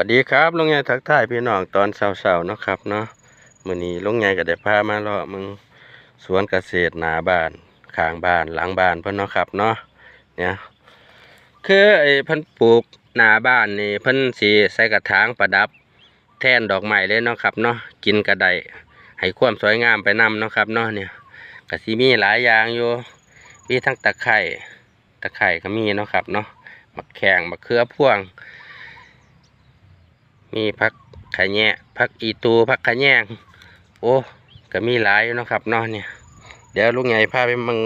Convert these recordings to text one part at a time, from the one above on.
วัสดีครับลุงใหญ่ทักทายพี่น้องตอนเช้าๆเนาะครับเนาะมื้อนี้ลุงใหญ่ก็ได้พามาเลาะมึงสวนเกษตรหนาบ้านข้างบ้านหลังบ้านเพิ่อนเนาะครับเนาะเนี่ยคือไอ้พิ่นปลูกหนาบ้านนี่พิ่นสิใส่กระถางประดับ แทนดอกไม้เลยเนาะครับเนาะกินก็ไดให้ความสวยงามไปนำเนาะครับเนาะเนี่ยก็สิมีหลายอย่างอยู่มีทั้งตะไคร้ตะไคร้ก็มีเนาะครับเนาะมะแข้งมะเขือพวง มีพักขะแยะพักอีตูพักขะแยงโอ้ก็มีหลายอยู่เนาะครับเนาะเนี่ย เดี๋ยวลุงใหญ่พาไปมึง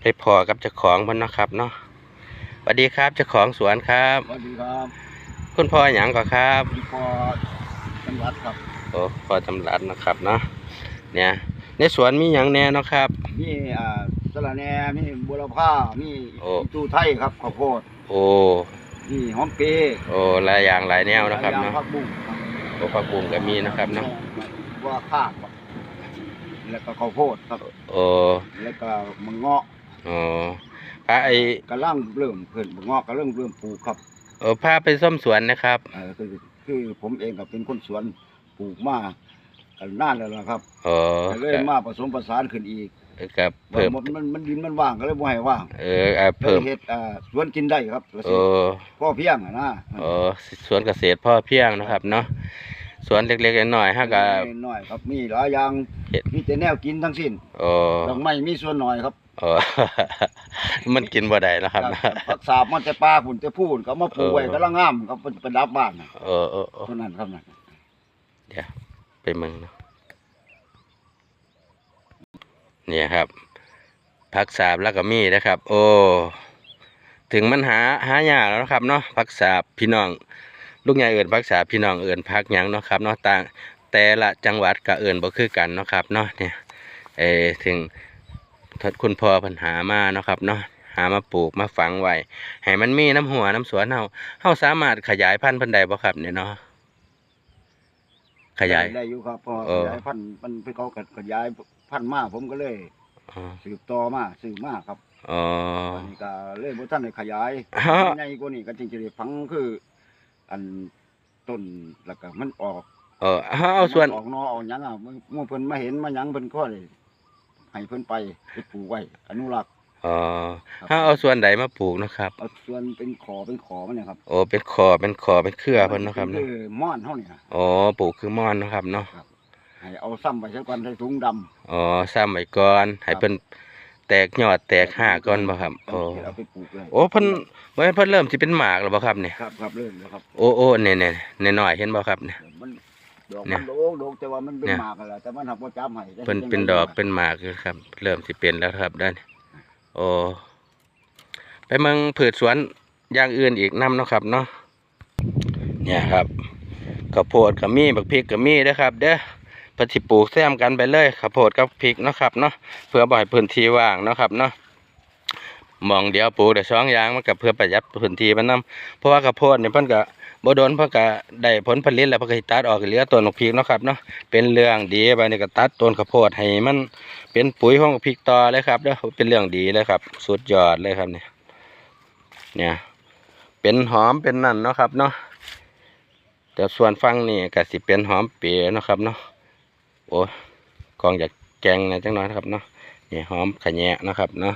ไปพอกับเจ้าของเพิ่นเนาะครับเนาะสวัสดีครับเจ้าของสวนครับสวัสดีครับ คุณพ่อหยังก่อครับพี่ปอจังหวัดครับโอ้พ่อจำรัดนะครับเนาะเนี่ยในสวนมีหยังแน่เนาะครับมีอ่าสะระแหน่มีบัวละพามีโอ้จูไทยครับข้าวโพดโอ้ มีหอมเปรย์โอ้หลายอย่างหลายแนวนะครับหลยอย่งเนาะผักบุ้งครับโอ้ผักบุ้งก็มีนะครับเนาะบัวข้างครับแล้วก็ข้าวโพดครับโอ้แล้วก็มะเงาะโอ้พาไอ้กระลังเริ่มขึ้นมะเงาะก็เริ่มเริ่มปลูกครับโอ้พาไปส้มสวนนะครับเออคือคือผมเองก็เป็นคนสวนปลูกมากันนานแล้วนะครับโอ้ก็เลยมาผสมผสานขึ้นอีก กับว่าเพิ่มมันมันมันดินมันว่างก็เลยบ่ให้ว่างเอออ่าเพิ่เพิ่มมเฮ็ดอ่าสวนกินได้ครับโอ้พ่อเพียงอะนะโอ้สวนเกษตรพ่อเพียงนะครับเนาะสวนเล็กๆน้อยๆฮะก็น้อยครับมีหลายอย่างเฮ็ดมีแต่แนวกินทั้งสิ้นโอ้ดอกไม้มีส่วนน้อยครับโอ้มันกินบ่ได้นะครับครับผักสาบมันแต่ปลาพุ่นแต่พูนก็เอามาปลูกไว้เออกำลังงามครับเป็นประดับบ้านน่ะโอ้โอ้โอ้เท่านั้นครับนั่นเดี๋ยวไปเมืองเนาะ เนี่ยครับผักสาบแล้วก็มีนะครับ โอ้ถึงมันหาหายากแล้วนะครับเนาะผักสาบพี่น้อง ลูกใหญ่เอิญผักสาบพี่น้องเอิญผักหยังเนาะครับเนาะต่างแต่ละจังหวัดก็เอิญบ่คือกันเนาะครับเนาะเนี่ยเออถึงทดคุณพ่อเพันหามาเนาะครับเนาะหามาปลูกมาฝังไว้ให้มันมีน้ำหัวน้ำสวนเฮาเฮาสามารถขยายพันธุ์พิ่นได้บ่ครับเนี่ยเนาะ ขยาย ได้อยู่ครับพอเออขยายพันธุ์มันไปเขาก็ขยายพันธุ์มาผมก็เลยอ๋อสืบต่อมาสืบมาครับอ๋อ อันนี้ก็เลยบ่ทันได้ขยายฮะ ใหญ่กว่านี้ก็จริงจะได้ฟังคือ อันต้นแล้วก็มันออกเออเอาส่วนออกหนอออกหยังอะมื่อเมื่อเพิ่นมาเห็นมาหยังเพิ่นก็เลยให้เพิ่นไปไปปลูกไว้อนุรักษ์ อ๋อถ้าเอาส่วนใดมาปลูกเนาะครับเอาส่วนเป็นขอเป็นขอมันเนี่ยครับโอ้เป็นคอเป็นคอเป็นเครือเพิ่นเนาะครับคืเนาะอม่อนเฮาเนี่ยอ๋อปลูกคือม่อนเนาะครับเนาะให้เอาซ้ำไปซะก่อนใส่ถุงดำอ๋อซ้ำไว้ก่อนให้เพิ่นแตกยอดแตกหากก่อนบ่ครับโอ้เอาไปปลูกเลยโอ้เพิ่นไว้เพิ่นเริ่มสิเป็นหมากแล้วบ่ครับเนี่ยครับครับเริ่มแล้วครับ โอ้โอ้เนี่ยๆน้อยๆเห็นบ่ครับเนี่ย มันดอกเนี่มัยนโดกโดกแต่ว่ามันเป็นเนี่ย หมากกันแหละแต่มันหักบ่จับให้ได้เพิ่นเป็นดอกเป็นหมากอยู่ครับ เริ่มสิเป็นแล้วครับด้าน โอ้ไปเมืองผืดสวนอย่างอื่นอีกนํเนาะครับเนาะเนี่ยครับข้าวโพดกับมีบักพริกกับมีเด้อครับ เด้อปฏิปลูกแซมกันไปเลยข้าวโพดกับพริกเนาะครับเนาะเพื่อบ่อยพื้นที่ว่างเนาะครับเนาะ มองเดียวปลูกได้สองอย่างมันก็เพื่อประหยัดพื้นที่มันนํเพราะว่าข้าวโพดเนี่เพิ่นก็บ่โดนเพิ่นก็ได้ผลผลิตแล้วเพิ่นก็ตัดออกเหลือต้นบักพริกเนาะครับเนาะเป็นเรื่องดีบัดนี้ก็ตัดต้นข้าวโพดให้มันเป็นปุ๋ยของพริกต่อเลยครับเด้อเป็นเรื่องดีเลยครับ สุดยอดเลยครับเนี่ยเนี่ย เป็นหอมเป็นนั่นเนาะครับเนาะแต่ส่วนฟังนี่ก็สิเป็นหอมเปียเนาะครับเนาะโอ้กองอยากแกงนะจังน้อยนะครับเนาะนี่หอมขะแยะนะครับเนาะ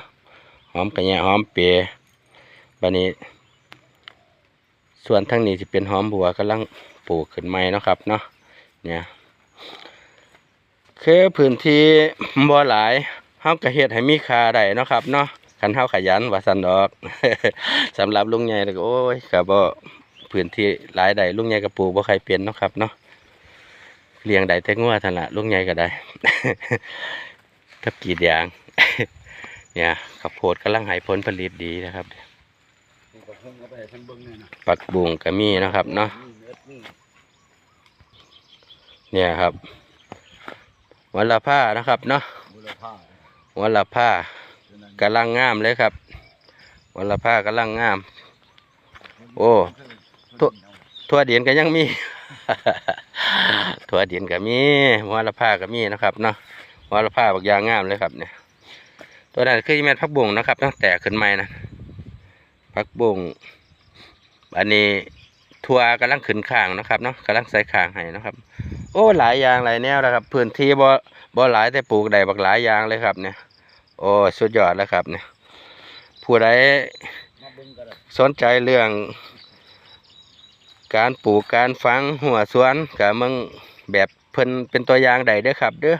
หอมขะแยหอมเปียบัดนี้ ส่วนทั้งนี้จะเป็นหอมบัวกำลังปลูกขึ้นใหม่นะครับเนาะเนี่ยคือพื้นที่บ่หลายเฮาก็เฮ็ดให้มีค่าได้นะครับเนาะคันเฮาขยันว่าซั่นดอกสำหรับลุงใหญ่แล้วก็โอ้ยก็บ่พื้นที่หลายได้ลุงใหญ่ก็ปลูกบ่ใครเป็นเนาะครับเนาะเลี้ยงได้แต่งัวซั่นละลุงใหญ่ก็ได้กับกีดยาง เนี่ยข้าวโพดกำลังให้ผลผลิตดีนะครับนี่ก็เพิ่งเอาไปให้เพิ่นเบิ่งเนี่ยนะปักบุงก็มีนะครับเนาะมีเม็ดมีเนี่ยครับวันละผ้านะครับเนาะบุรพาวันละผ้าฉะนั้นกำลังงามเลยครับวันละผ้ากำลังงาม โอ้ตัวทั่วเดียนก็ยังมีทั่วเดียนก็มีวันละผ้าก็มีนะครับเนาะวันละผ้าบักอยางงามเลยครับเนี่ย ตัวนั้นคือแม่นพักบุงนะครับตั้งแต่ขึ้นใหม่นะพักบุงอันนี้ทัวกำลังขึ้นข้างนะครับเนาะกำลังใส่ข้างให้นะครับ โอ้หลายอย่างหลายแนวแล้วครับพื้นที่บ่บ่หลายแต่ปลูกได้บักหลายอย่างเลยครับ เนี่ย โอ้สุดยอดแล้วครับ เนี่ย ผู้ใดสนใจเรื่อง การปลูกการฝังหัวสวนกับมึงแบบเพิ่นเป็นตัวอย่างใดเด้อครับ เด้อ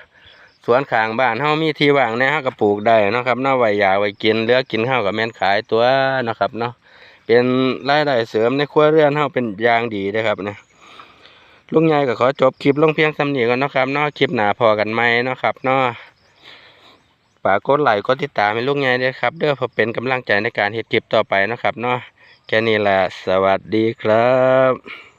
สวนข้างบ้านเฮามีที่ว่างแหน่เฮาก็ปลูกได้นะครับเนาะไว้ยาไว้กินเหลือกินเฮาวก็แม่นขายตัวนะครับเนาะเป็นรายได้เสริมในครัวเรือนเฮาเป็นอย่างดีเด้อครับเนี่ยลุงใหญ่ก็ขอจบคลิปลงเพียงส่ำนี้ก่อนนะครับเนาะคลิปหนาพอกันใหมนะครับเนาะฝากกดไลค์กดติดตามให้ลุงใหญ่ด้วยครับเด้อเพื่อเป็นกำลังใจในการเฮ็ดคลิปต่อไปนะครับเนาะแค่นี้แหละสวัสดีครับ